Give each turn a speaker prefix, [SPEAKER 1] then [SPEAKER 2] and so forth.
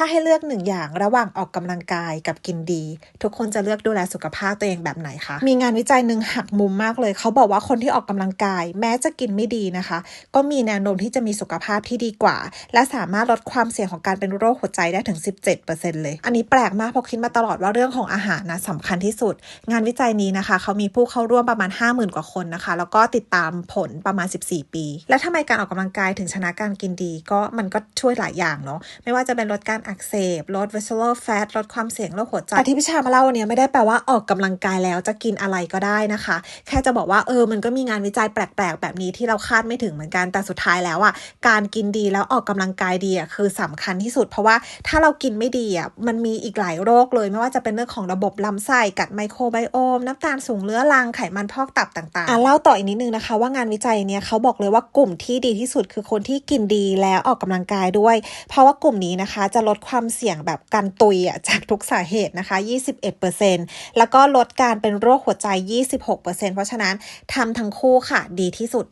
[SPEAKER 1] ถ้าให้เลือกหนึ่งอย่างระหว่างออกกำลังกายกับกินดี ทุกคนจะเลือกดูแลสุขภาพตัวเองแบบไหนคะ มีงานวิจัยหนึ่งหักมุมมากเลย เขาบอกว่าคนที่ออกกำลังกาย แม้จะกินไม่ดีนะคะ ก็มีแนวโน้มที่จะมีสุขภาพที่ดีกว่า และสามารถลดความเสี่ยงของการเป็นโรคหัวใจได้ถึง 17%เลย อันนี้แปลกมากเพราะคิดมาตลอดว่าเรื่องของอาหารนะสำคัญที่สุด งานวิจัยนี้นะคะ เขามีผู้เข้าร่วมประมาณ 50,000 กว่าคนนะคะ แล้วก็ติดตามผลประมาณ 14 ปี และทำไมการออกกำลังกายถึงชนะการกินดี ก็มันก็ช่วยหลายอย่างเนาะไม่ว่าจะเป็นลดการอักเสบ ลด visceral fat ลดความเสี่ยงโรคหัวใจแต่ที่พิชามาเล่าวันนี้ไม่ได้แปลว่าออกกำลังกายแล้วจะกินอะไรก็ได้นะคะ แค่จะบอกว่าเออมันก็มีงานวิจัยแปลกๆ แบบนี้ที่เราคาดไม่ถึงเหมือนกันแต่สุดท้ายแล้วอะการกินดีแล้วออกกำลังกายดีอะคือสำคัญที่สุด เพราะว่าถ้าเรากินไม่ดีอะมันมีอีกหลายโรคเลยไม่ว่าจะเป็นเรื่องของระบบลำไส้กัดไมโครไบโอม น้ำตาลสูงเรื้อรังไขมันพอกตับต่างๆอะเล่าต่ออีกนิดนึงนะคะ ว่างานวิจัยเนี้ยเขาบอกเลยว่ากลุ่มที่ดีที่สุดคือคนที่กินดีแล้วออกกำลังกายด้วย เพราะว่ากลุ่มนี้นะคะจะลดความเสี่ยงแบบการตุยอะจากทุกสาเหตุนะคะ 21%แล้วก็ลดการเป็นโรคหัวใจ 26%เพราะฉะนั้นทำทั้งคู่ค่ะดีที่สุด